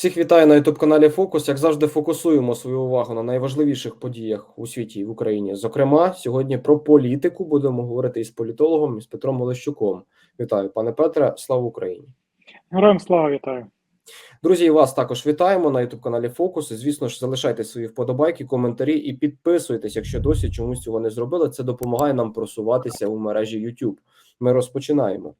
Всіх вітаю на youtube каналі Фокус. Як завжди, фокусуємо свою увагу на найважливіших подіях у світі і в Україні. Зокрема, сьогодні про політику будемо говорити із політологом із Петром Олещуком. Вітаю, пане Петре. Слава Україні! Героям слава вітаю. Друзі, і вас також вітаємо на youtube каналі Фокус. І, звісно ж, залишайте свої вподобайки, коментарі і підписуйтесь, якщо досі чомусь цього не зробили. Це допомагає нам просуватися у мережі YouTube. Ми розпочинаємо.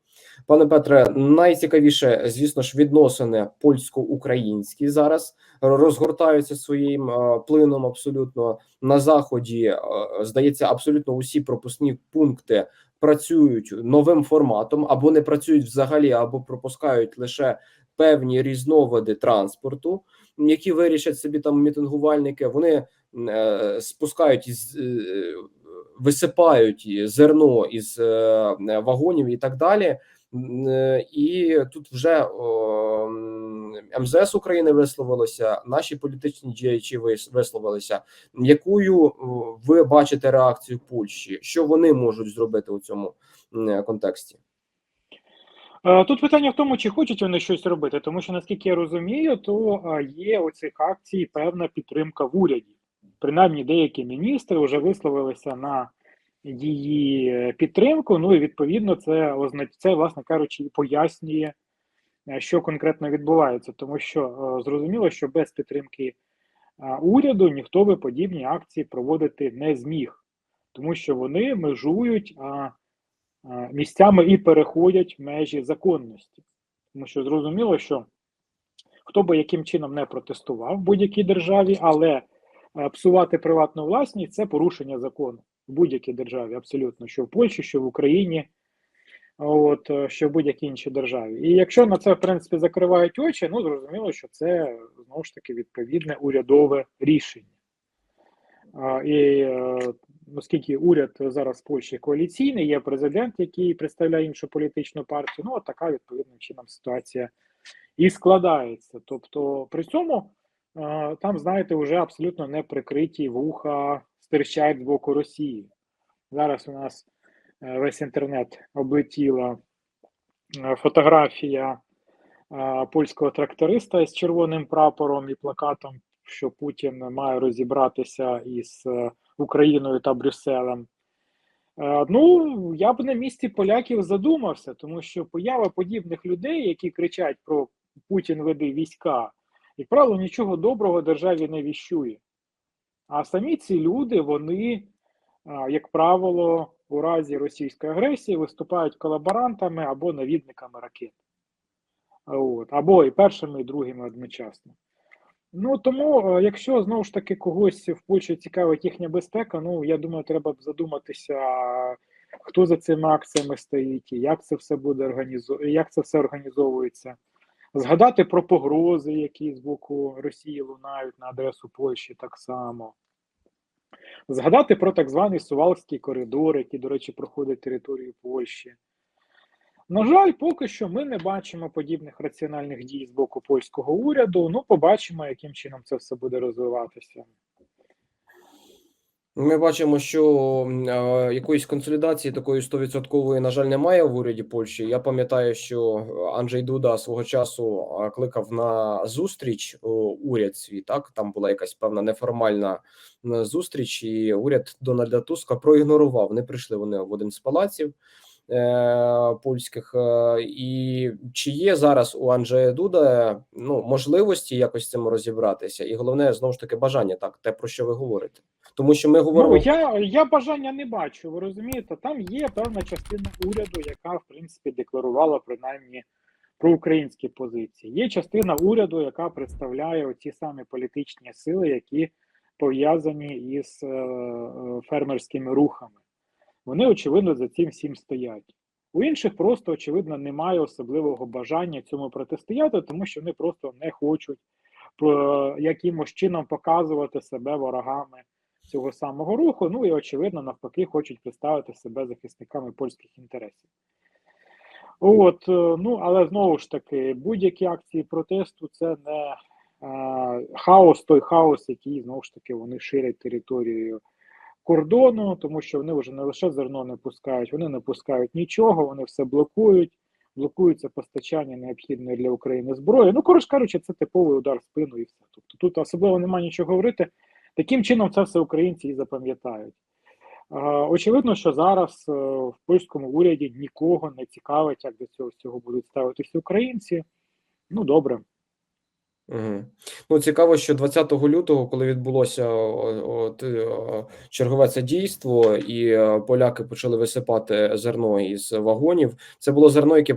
Пане Петре, найцікавіше, звісно ж, відносини польсько-українські зараз розгортаються своїм е, плином. Абсолютно на заході е, здається, абсолютно усі пропускні пункти працюють новим форматом або не працюють взагалі, або пропускають лише певні різновиди транспорту, які вирішать собі там мітингувальники. Вони е, спускають із. Висипають зерно із вагонів і так далі, і тут вже о, МЗС України висловилося, наші політичні діячі висловилися. Якою ви бачите реакцію Польщі? Що вони можуть зробити у цьому контексті? Е, тут питання в тому, чи хочуть вони щось робити, тому що наскільки я розумію, то є у цих акцій певна підтримка в уряді. Принаймні, деякі міністри вже висловилися на її е, підтримку. Ну і відповідно, це це, власне кажучи, і пояснює, е, що конкретно відбувається, тому що е, зрозуміло, що без підтримки уряду ніхто би подібні акції проводити не зміг, тому що вони межують місцями і переходять межі законності, тому що зрозуміло, що хто би яким чином не протестував в будь-якій державі, але псувати приватну власність це порушення закону в будь-якій державі, абсолютно, що в Польщі, що в Україні, от, е, що в будь-якій іншій державі. І якщо на це, в принципі, закривають очі, ну зрозуміло, що це знову ж таки відповідне урядове рішення. А, І е, оскільки уряд зараз в Польщі коаліційний, є президент, який представляє іншу політичну партію, ну от така відповідним чином ситуація і складається. Тобто, при цьому там, знаєте, вже абсолютно не прикриті вуха стирчать з боку Росії. Зараз у нас е, весь інтернет облетіла е, фотографія е, польського тракториста з червоним прапором і плакатом, що Путін має розібратися із Україною та Брюсселем. Ну, я б на місці поляків задумався, тому що поява подібних людей, які кричать про Путін веде війська, як правило, нічого доброго державі не віщує. А самі ці люди, вони, як правило, у разі російської агресії виступають колаборантами або навідниками ракет. От. Або і першими, і другими одночасно. Ну тому, якщо знову ж таки когось в Польщі цікавить їхня безпека, ну я думаю, треба б задуматися, хто за цими акціями стоїть, як це все буде організо... як це все організовується. Згадати про погрози, які з боку Росії лунають на адресу Польщі так само. Згадати про так званий Сувалський коридор, який, до речі, проходить територію Польщі. На жаль, поки що ми не бачимо подібних раціональних дій з боку польського уряду. Ну, побачимо, яким чином це все буде розвиватися. Ми бачимо, що е, якоїсь консолідації такої стовідсоткової, на жаль, немає в уряді Польщі. Я пам'ятаю, що Анджей Дуда свого часу кликав на зустріч уряд свій. Так там була якась певна неформальна зустріч, і уряд Дональда Туска проігнорував. Не прийшли вони в один з палаців. Е, польських е, і чи є зараз у Анджея Дуда ну можливості якось з цим розібратися, і головне знову ж таки бажання, так те про що ви говорите, тому що ми говоримо. Ну, я я бажання не бачу. Ви розумієте, там є певна частина уряду, яка в принципі декларувала принаймні про українські позиції. Є частина уряду, яка представляє оці самі політичні сили, які пов'язані із е фермерськими рухами. Вони, очевидно, за цим всім стоять. У інших просто, очевидно, немає особливого бажання цьому протистояти, тому що вони просто не хочуть е, якимось чином показувати себе ворогами цього самого руху. Ну і, очевидно, навпаки, хочуть представити себе захисниками польських інтересів. От, е, ну, але знову ж таки, будь-які акції протесту це не е, хаос, той хаос, який знову ж таки вони ширять територією кордону, тому що вони вже не лише зерно не пускають, вони не пускають нічого, вони все блокують, блокується постачання необхідної для України зброї. Ну, коротше кажучи, це типовий удар в спину і все. Тобто тут особливо немає нічого говорити. Таким чином, це все українці і запам'ятають. Очевидно, що зараз е, в польському уряді нікого не цікавить, як до цього всього будуть ставитися українці. Ну, добре. Угу. Ну, цікаво, що 20 лютого, коли відбулося от, е, чергове це дійство, і е, поляки почали висипати зерно із вагонів, це було зерно, яке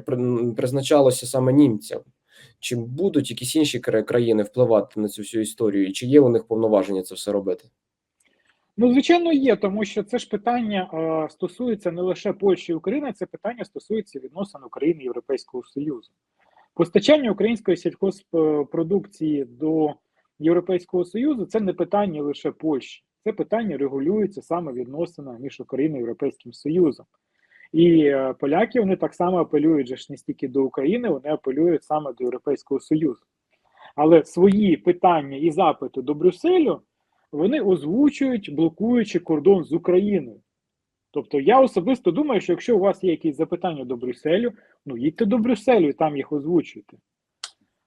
призначалося саме німцям. Чи будуть якісь інші країни впливати на цю всю історію, і чи є у них повноваження це все робити? Ну, звичайно, є, тому що це ж питання стосується не лише Польщі і України, це питання стосується відносин України і Європейського Союзу. Постачання української сільхозпродукції до Європейського Союзу це не питання лише Польщі, це питання регулюється саме відносинами між Україною і Європейським Союзом. І е, поляки вони так само апелюють же ж не стільки до України, вони апелюють саме до Європейського Союзу. Але свої питання і запити до Брюсселю вони озвучують, блокуючи кордон з Україною. Тобто я особисто думаю, що якщо у вас є якісь запитання до Брюсселю, ну їдьте до Брюсселю і там їх озвучуйте.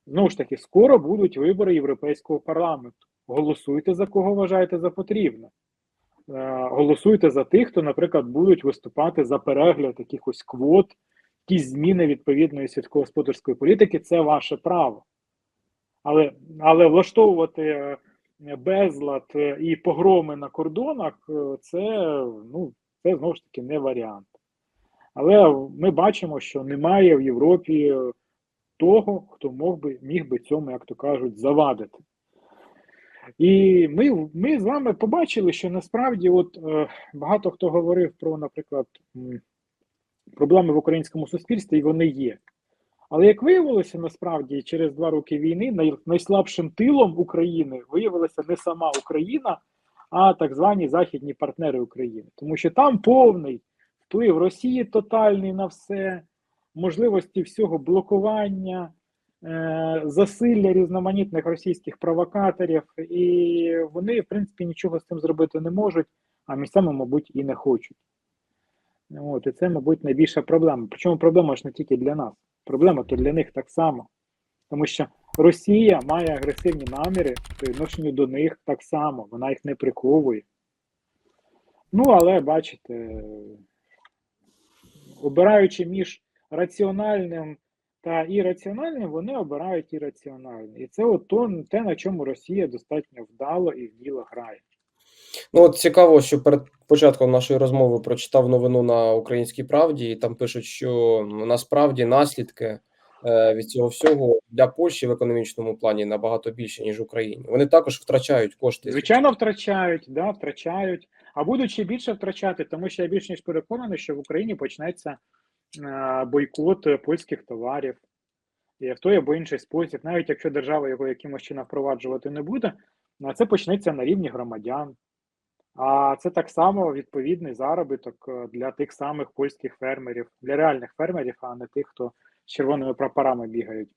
Знову ж таки, скоро будуть вибори Європейського парламенту. Голосуйте за кого вважаєте за потрібне. Е, Голосуйте за тих, хто, наприклад, будуть виступати за перегляд якихось квот, якісь зміни відповідної сільськогосподарської політики це ваше право. Але, але влаштовувати е, безлад е, і погроми на кордонах е, це, ну, це знову ж таки не варіант. Але ми бачимо, що немає в Європі того, хто мог би, міг би цьому, як то кажуть, завадити. І ми, ми з вами побачили, що насправді от е, багато хто говорив про, наприклад, проблеми в українському суспільстві, і вони є. Але як виявилося, насправді через два роки війни най, найслабшим тилом України виявилася не сама Україна, а так звані західні партнери України. Тому що там повний вплив Росії тотальний на все, можливості всього блокування, е, засилля різноманітних російських провокаторів, і вони, в принципі, нічого з цим зробити не можуть, а місцями, мабуть, і не хочуть. От, і це, мабуть, найбільша проблема. Причому проблема ж не тільки для нас. Проблема то для них так само. Тому що Росія має агресивні наміри по відношенню до них так само, вона їх не приховує. Ну, але бачите, обираючи між раціональним та ірраціональним, вони обирають ірраціональне. І це от то, те, на чому Росія достатньо вдало і вділо грає. Ну, от цікаво, що перед початком нашої розмови прочитав новину на Українській правді, і там пишуть, що насправді наслідки від цього всього для Польщі в економічному плані набагато більше, ніж Україні. Вони також втрачають кошти. Звичайно, втрачають, да, втрачають, а будуть ще більше втрачати, тому що я більш ніж переконаний, що в Україні почнеться е, бойкот е, польських товарів. І в той або інший спосіб, навіть якщо держава його якимось чином впроваджувати не буде, а це почнеться на рівні громадян. А це так само відповідний заробіток е, для тих самих польських фермерів, для реальних фермерів, а не тих, хто з червоними прапорами бігають.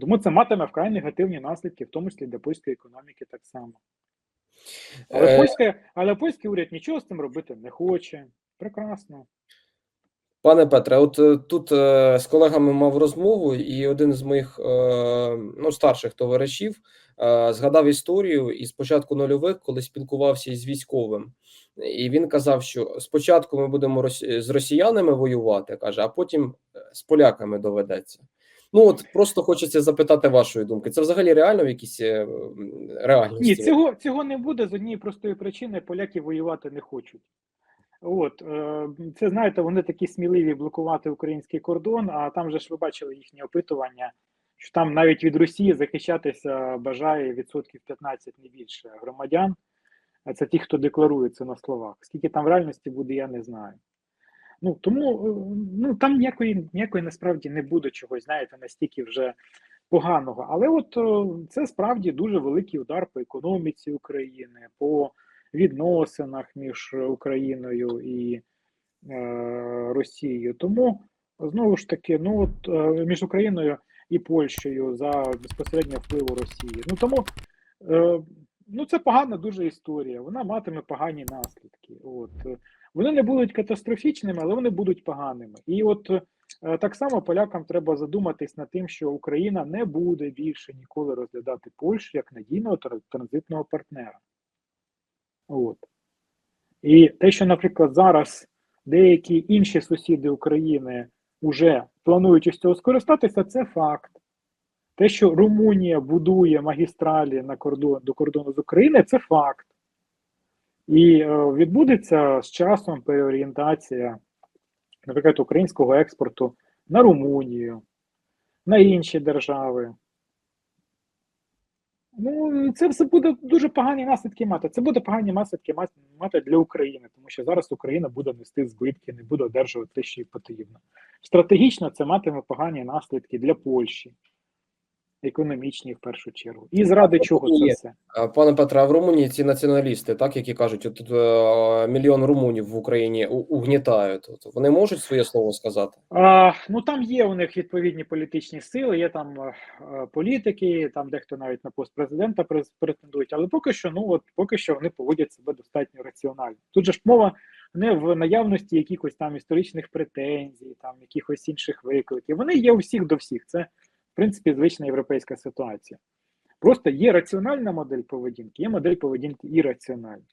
Тому це матиме вкрай негативні наслідки, в тому числі для польської економіки так само. Але, Е, польська, але польський уряд нічого з цим робити не хоче. Прекрасно. Пане Петре, от е, тут е, з колегами мав розмову, і один з моїх е, ну, старших товаришів е, згадав історію із початку нульових, коли спілкувався із військовим. І він казав, що спочатку ми будемо з росіянами воювати, каже, а потім з поляками доведеться. Ну от просто хочеться запитати вашої думки. Це взагалі реально в якійсь е, реальності? Ні, цього, цього не буде з однієї простої причини: поляки воювати не хочуть. От, е, це знаєте, вони такі сміливі блокувати український кордон, а там же ж ви бачили їхні опитування, що там навіть від Росії захищатися бажає відсотків 15 не більше громадян. А це ті, хто декларує це на словах. Скільки там в реальності буде, я не знаю. Ну тому е, ну там ніякої, ніякої насправді не буде чогось, знаєте, настільки вже поганого. Але от е, це справді дуже великий удар по економіці України, по відносинах між Україною і е, Росією. Тому знову ж таки, ну от е, між Україною і Польщею за безпосередньо впливу Росії. Ну тому е, ну це погана дуже історія. Вона матиме погані наслідки. От е, вони не будуть катастрофічними, але вони будуть поганими. І от е, Так само полякам треба задуматись над тим, що Україна не буде більше ніколи розглядати Польщу як надійного транзитного партнера. От. І те, що, наприклад, зараз деякі інші сусіди України вже планують із цього скористатися, це факт. Те, що Румунія будує магістралі на кордон, до кордону з України, це факт. І е, відбудеться з часом переорієнтація, наприклад, українського експорту на Румунію, на інші держави. Ну, це все буде дуже погані наслідки мати. Це буде погані наслідки мати- мати для України, тому що зараз Україна буде нести збитки, не буде одержувати те, що їй потрібно. Стратегічно це матиме погані наслідки для Польщі, економічні в першу чергу. І заради чого це все? Пане Петре, а в Румунії ці націоналісти, так які кажуть, от тут е, мільйон румунів в Україні угнітають. От Вони можуть своє слово сказати? А, ну там є у них відповідні політичні сили, є там е, е, політики, там дехто навіть на пост президента през- претендують, але поки що, ну от поки що вони поводять себе достатньо раціонально. Тут же ж мова не в наявності якихось там історичних претензій, там якихось інших викликів. Вони є у всіх до всіх. Це в принципі звична європейська ситуація. Просто є раціональна модель поведінки, є модель поведінки ірраціональна.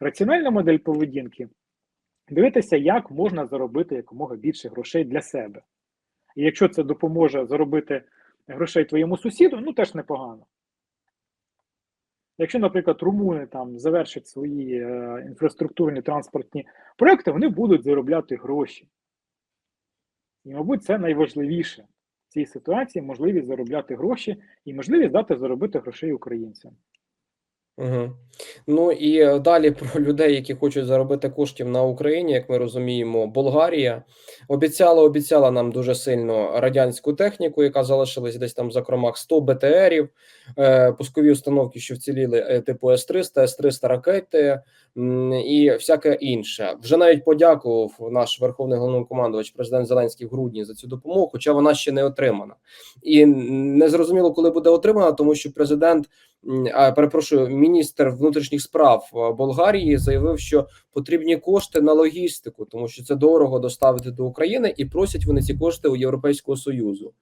Раціональна модель поведінки дивитися, як можна заробити якомога більше грошей для себе. І якщо це допоможе заробити грошей твоєму сусіду, ну теж непогано. Якщо, наприклад, румуни там завершать свої е, інфраструктурні транспортні проекти, вони будуть заробляти гроші. І, мабуть, це найважливіше цій ситуації можливість заробляти гроші і можливість дати заробити грошей українцям. Угу. Ну і е, далі про людей, які хочуть заробити коштів на Україні, як ми розуміємо, Болгарія обіцяла, обіцяла нам дуже сильно радянську техніку, яка залишилась десь там за кромах 100 БТРів, е, пускові установки, що вціліли, е, типу С-300, С-300 ракети і всяке інше. Вже навіть подякував наш верховний головнокомандувач президент Зеленський в грудні за цю допомогу, хоча вона ще не отримана. І не зрозуміло, коли буде отримана, тому що президент а, перепрошую, міністр внутрішніх справ е, Болгарії заявив, що потрібні кошти на логістику, тому що це дорого доставити до України, і просять вони ці кошти у Європейського союзу.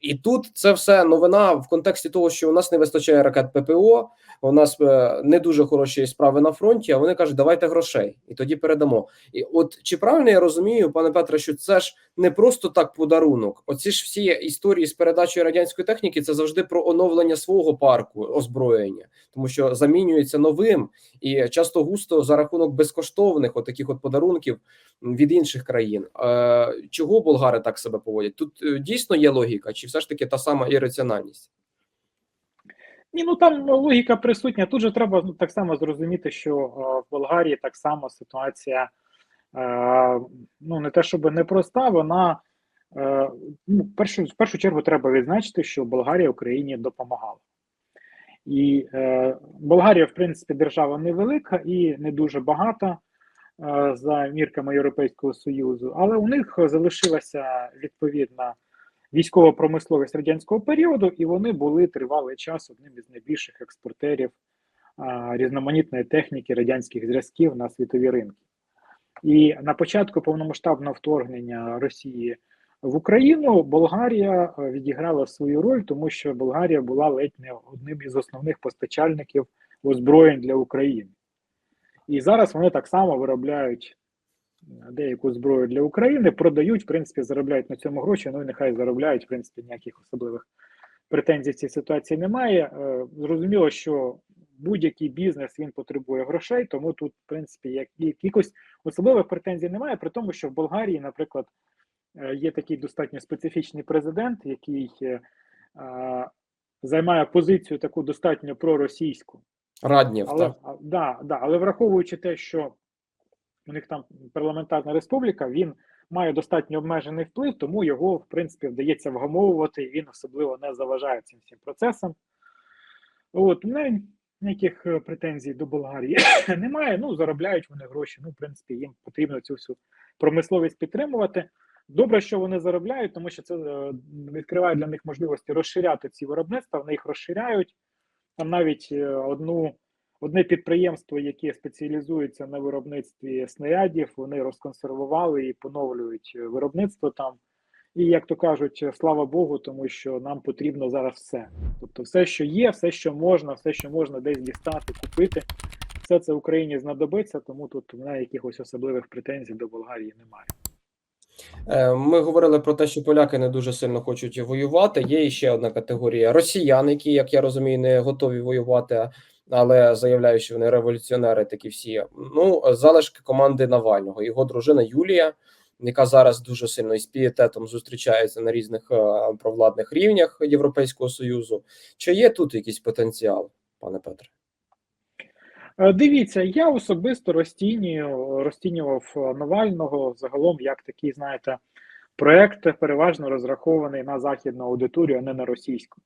І тут це все новина в контексті того, що у нас не вистачає ракет ППО, у нас е, не дуже хороші справи на фронті. А вони кажуть, давайте грошей, і тоді передамо. І от чи правильно я розумію, пане Петре, що це ж не просто так подарунок. Оці ж всі історії з передачею радянської техніки це завжди про оновлення свого парку озброєння, тому що замінюється новим і часто густо за рахунок безкоштовних отаких от подарунків від інших країн. Е, чого болгари так себе поводять? Тут е, дійсно є логіка, чи все ж таки та сама ірраціональність? Ні, ну там логіка присутня. Тут же треба ну, так само зрозуміти, що е, в Болгарії так само ситуація, ну не те, щоб непроста, вона е, ну, в першу, в першу чергу треба відзначити, що Болгарія Україні допомагала. І е, Болгарія, в принципі, держава невелика і не дуже багата е, за мірками Європейського Союзу, але у них залишилася відповідна військова промисловість радянського періоду, і вони були тривалий час одним із найбільших експортерів а, різноманітної техніки радянських зразків на світові ринки. І на початку повномасштабного вторгнення Росії в Україну Болгарія е, відіграла свою роль, тому що Болгарія була ледь не одним із основних постачальників озброєнь для України. І зараз вони так само виробляють деяку зброю для України, продають, в принципі, заробляють на цьому гроші. Ну і нехай заробляють, в принципі, ніяких особливих претензій в цій ситуації немає. Е, Зрозуміло, що будь-який бізнес він потребує грошей, тому тут, в принципі, як якихось особливих претензій немає, при тому, що в Болгарії, наприклад, е, є такий достатньо специфічний президент, який е, е, займає позицію таку достатньо проросійську. Раднєв, Але, так? а, да, да, але враховуючи те, що у них там парламентарна республіка, він має достатньо обмежений вплив, тому його, в принципі, вдається вгамовувати, і він особливо не заважає цим всім процесам. От, у мене ніяких е, претензій до Болгарії немає. Ну, заробляють вони гроші. Ну, в принципі, їм потрібно цю всю промисловість підтримувати. Добре, що вони заробляють, тому що це е, відкриває для них можливості розширяти ці виробництва, вони їх розширяють. Там навіть е, одну одне підприємство, яке спеціалізується на виробництві снарядів, вони розконсервували і поновлюють виробництво там І як то кажуть, слава Богу, тому що нам потрібно зараз все. Тобто, все, що є, все, що можна, все, що можна десь дістати, купити, все це Україні знадобиться, тому тут у мене якихось особливих претензій до Болгарії немає. Е, Ми говорили про те, що поляки не дуже сильно хочуть воювати. Є ще одна категорія росіян, які, як я розумію, не готові воювати, але заявляють, що вони революціонери, такі всі. Ну, залишки команди Навального, його дружина Юлія, яка зараз дуже сильно із пієтетом зустрічається на різних е, провладних рівнях Європейського союзу. Чи є тут якийсь потенціал, пане Петре? Е, Дивіться, я особисто розцінюю, розцінював Навального загалом як такий, знаєте, проект переважно розрахований на західну аудиторію, а не на російську.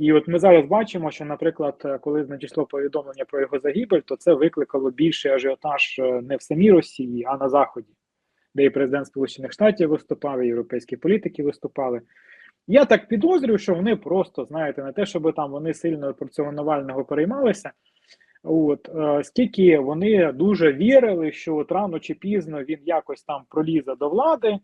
І от ми зараз бачимо, що, наприклад, коли надійшло повідомлення про його загибель, то це викликало більший ажіотаж е, не в самій Росії, а на Заході, де і президент Сполучених Штатів виступав, і європейські політики виступали. Я так підозрюю, що вони просто, знаєте, не те, щоб там вони сильно про цього Навального переймалися. От е, скільки вони дуже вірили, що от рано чи пізно він якось там пролізе до влади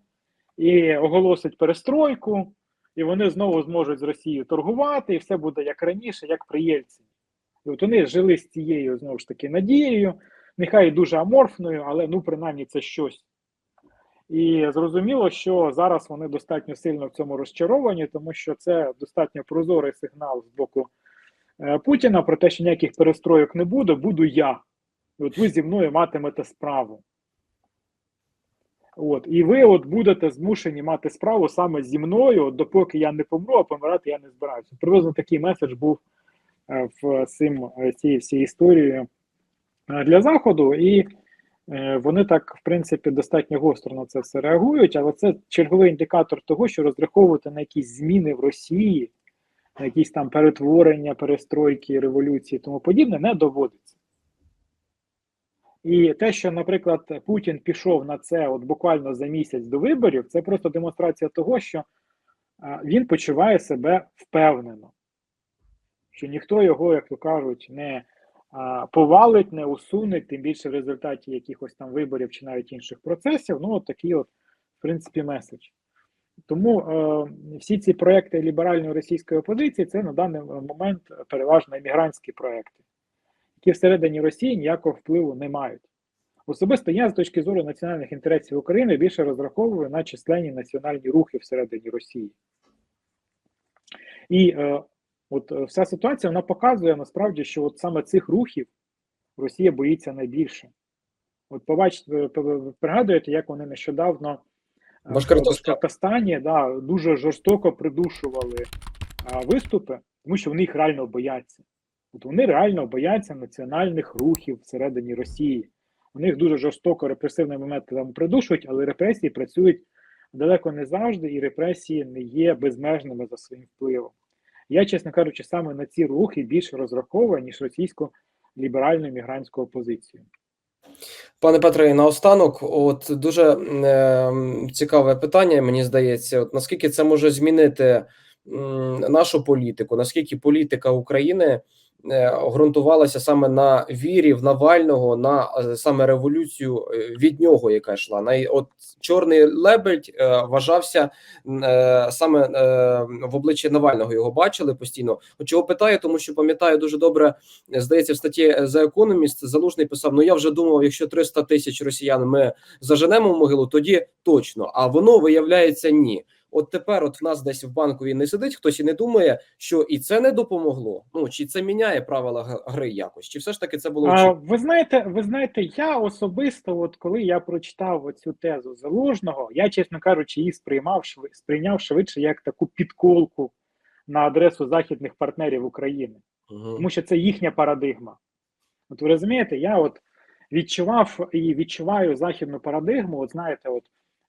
і оголосить перестройку, і вони знову зможуть з Росією торгувати, і все буде як раніше, як при Єльцині. І от вони жили з цією знову ж таки надією, нехай дуже аморфною, але ну принаймні це щось. І зрозуміло, що зараз вони достатньо сильно в цьому розчаровані, тому що це достатньо прозорий сигнал з боку е, Путіна про те, що ніяких перестройок не буде, буду я. От ви зі мною матимете справу. От, і ви от будете змушені мати справу саме зі мною, от допоки я не помру, а помирати я не збираюся. Приблизно такий меседж був е, в цим, е, цієї всієї історії е, для Заходу, і вони так, в принципі, достатньо гостро на це все реагують, але це черговий індикатор того, що розраховувати на якісь зміни в Росії, на якісь там перетворення, перестройки, революції і тому подібне, не доводиться. І те, що, наприклад, Путін пішов на це от буквально за місяць до виборів, це просто демонстрація того, що він почуває себе впевнено, що ніхто його, як то кажуть, не повалить, не усуне, тим більше в результаті якихось там виборів чи навіть інших процесів. Ну, от такий, от, в принципі, меседж. Тому е, всі ці проекти ліберальної російської опозиції це на даний момент переважно емігрантські проекти які всередині Росії ніякого впливу не мають. Особисто я з точки зору національних інтересів України більше розраховую на численні національні рухи всередині Росії. І е, от е, вся ситуація вона показує насправді, що от саме цих рухів Росія боїться найбільше. От побачите, пригадуєте, як вони нещодавно е, в Башкортостані да, дуже жорстоко придушували а, виступи, тому що вони їх реально бояться. От вони реально бояться національних рухів всередині Росії. У них дуже жорстоко репресивними методами придушують, але репресії працюють далеко не завжди, і репресії не є безмежними за своїм впливом. Я, чесно кажучи, саме на ці рухи більше розраховую, ніж російську ліберальну мігрантську опозицію. Пане Петре, наостанок, от дуже е, цікаве питання, мені здається, от наскільки це може змінити м, нашу політику, наскільки політика України ґрунтувалася саме на вірі в Навального, на саме революцію від нього, яка йшла. На от чорний лебедь е, вважався е, саме е, в обличчі Навального. Його бачили постійно. Чого питаю, тому що пам'ятаю дуже добре. Здається, в статті The Economist Залужний писав: Ну я вже думав, якщо 300 тисяч росіян ми заженемо в могилу, тоді точно. А воно виявляється ні. От тепер, от в нас десь в банку він не сидить, хтось і не думає, що і це не допомогло. Ну чи це міняє правила гри якось? Чи все ж таки це було а, ви знаєте? Ви знаєте, я особисто, от коли я прочитав цю тезу залужного, я чесно кажучи, її сприймав сприйняв швидше як таку підколку на адресу західних партнерів України, угу. тому що це їхня парадигма. От ви розумієте, я от відчував і відчуваю західну парадигму. От знаєте, от.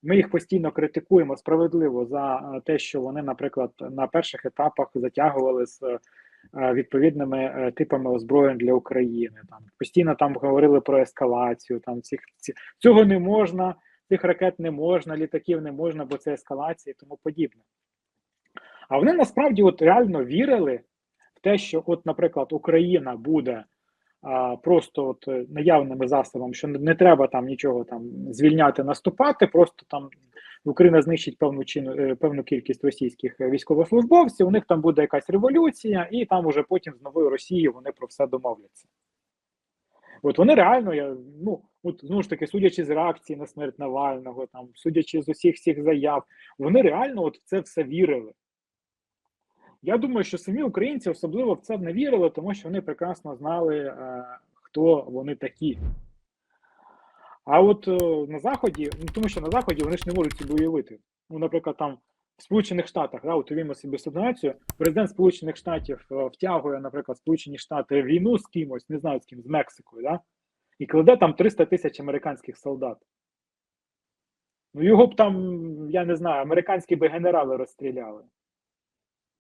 Ми їх постійно критикуємо справедливо за е, те, що вони, наприклад, на перших етапах затягували з е, відповідними е, типами озброєнь для України. Там постійно там говорили про ескалацію. Там цих цього не можна, цих ракет не можна, літаків не можна, бо це ескалація і тому подібне. А вони насправді от реально вірили в те, що, от, наприклад, Україна буде просто от наявними засобами, що не треба там нічого там звільняти, наступати, просто там Україна знищить певну чину, е, певну кількість російських е, військовослужбовців, у них там буде якась революція, і там уже потім з новою Росією вони про все домовляться. От вони реально, я, ну, от знову ж таки, судячи з реакції на смерть Навального, там, судячи з усіх всіх заяв, вони реально от в це все вірили. Я думаю, що самі українці особливо в це не вірили, тому що вони прекрасно знали, е, хто вони такі. А от е, на Заході, ну тому що на Заході вони ж не можуть собі уявити. Ну, наприклад, там в Сполучених Штатах, да, от уявімо собі ситуацію, президент Сполучених Штатів е, втягує, наприклад, Сполучені Штати війну з кимось, не знаю з ким, з Мексикою, да, і кладе там 300 тисяч американських солдат. Ну, його б там, я не знаю, американські би генерали розстріляли.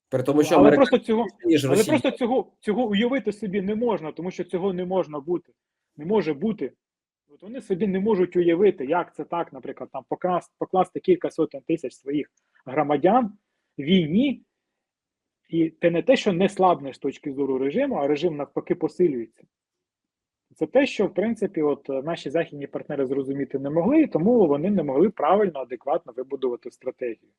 При тому, що але просто цього, ніж але Росія. просто цього, цього уявити собі не можна, тому що цього не можна бути. Не може бути. От вони собі не можуть уявити, як це так, наприклад, там покласти, покласти кілька сотень тисяч своїх громадян війні, і ти не те, що не слабнеш з точки зору режиму, а режим навпаки посилюється. Це те, що в принципі от е, наші західні партнери зрозуміти не могли, і тому вони не могли правильно, адекватно вибудувати стратегію.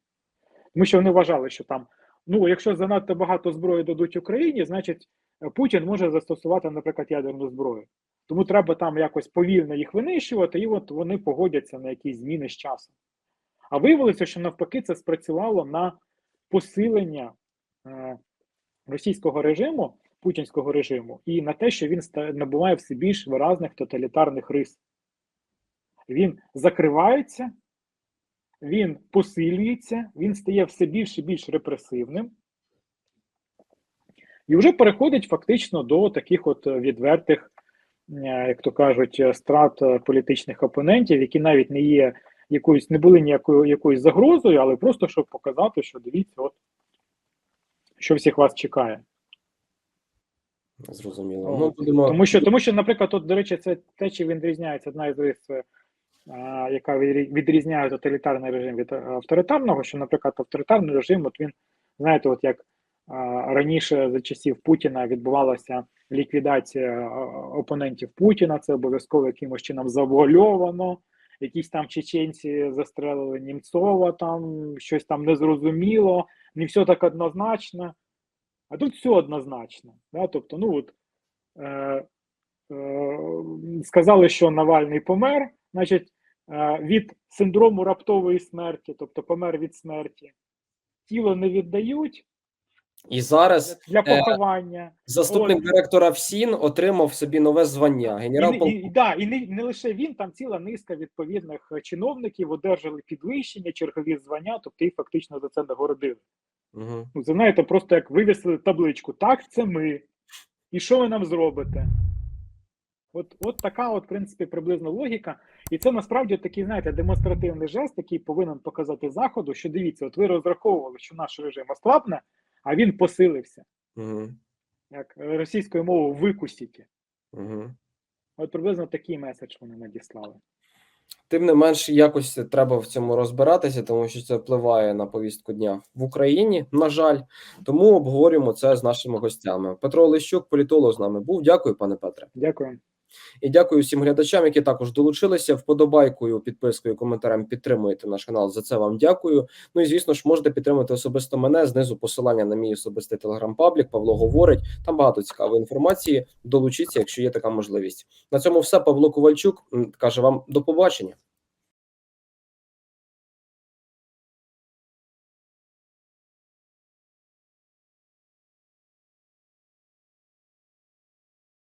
Тому що вони вважали, що там, ну, якщо занадто багато зброї дадуть Україні, значить е, Путін може застосувати, наприклад, ядерну зброю. Тому треба там якось повільно їх винищувати, і от вони погодяться на якісь зміни з часом. А виявилося, що навпаки це спрацювало на посилення е, російського режиму, путінського режиму, і на те, що він набуває все більш виразних тоталітарних рис. Він закривається, він посилюється, він стає все більш і більш репресивним. І вже переходить фактично до таких от відвертих, е, як то кажуть, страт політичних опонентів, які навіть не є якоюсь, не були ніякою якоюсь загрозою, але просто щоб показати, що дивіться, от що всіх вас чекає. Зрозуміло. Ну, будемо... Тому що, тому що, наприклад, от, до речі, це те, чи він відрізняється одна із е, яка відрі- відрізняє тоталітарний режим від е, авторитарного, що, наприклад, авторитарний режим, от він, знаєте, от як раніше за часів Путіна відбувалася ліквідація опонентів Путіна, це обов'язково якимось чином завуальовано, якісь там чеченці застрелили Німцова, там щось там незрозуміло, не все так однозначно. А тут все однозначно. Да? Тобто, ну от е, е, сказали, що Навальний помер, значить, е, від синдрому раптової смерті, тобто помер від смерті, тіло не віддають І зараз для е, поховання. заступник От. директора ФСІН отримав собі нове звання. Генерал не- і, і, да, і не, не лише він, там ціла низка відповідних е, чиновників одержали підвищення, чергові звання, тобто їх фактично за це нагородили. Угу. Ну, це знаєте, просто як вивісили табличку. Так, це ми. І що ви нам зробите? От, от така, от, в принципі, приблизно логіка. І це насправді такий, знаєте, демонстративний жест, який повинен показати Заходу, що дивіться, от ви розраховували, що наш режим ослабне, а він посилився. Угу. Як російською мовою викусіть. Угу. От приблизно такий меседж вони надіслали. Тим не менш, якось треба в цьому розбиратися, тому що це впливає на повістку дня в Україні. На жаль, тому обговорюємо це з нашими гостями. Петро Лещук, політолог, з нами був. Дякую, пане Петре. Дякую. І дякую всім глядачам, які також долучилися. Вподобайкою, підпискою, коментарем підтримуєте наш канал. За це вам дякую. Ну і звісно ж, можете підтримати особисто мене. Знизу посилання на мій особистий телеграм-паблік. Павло говорить. Там багато цікавої інформації. Долучіться, якщо є така можливість. На цьому все. Павло Ковальчук каже вам до побачення.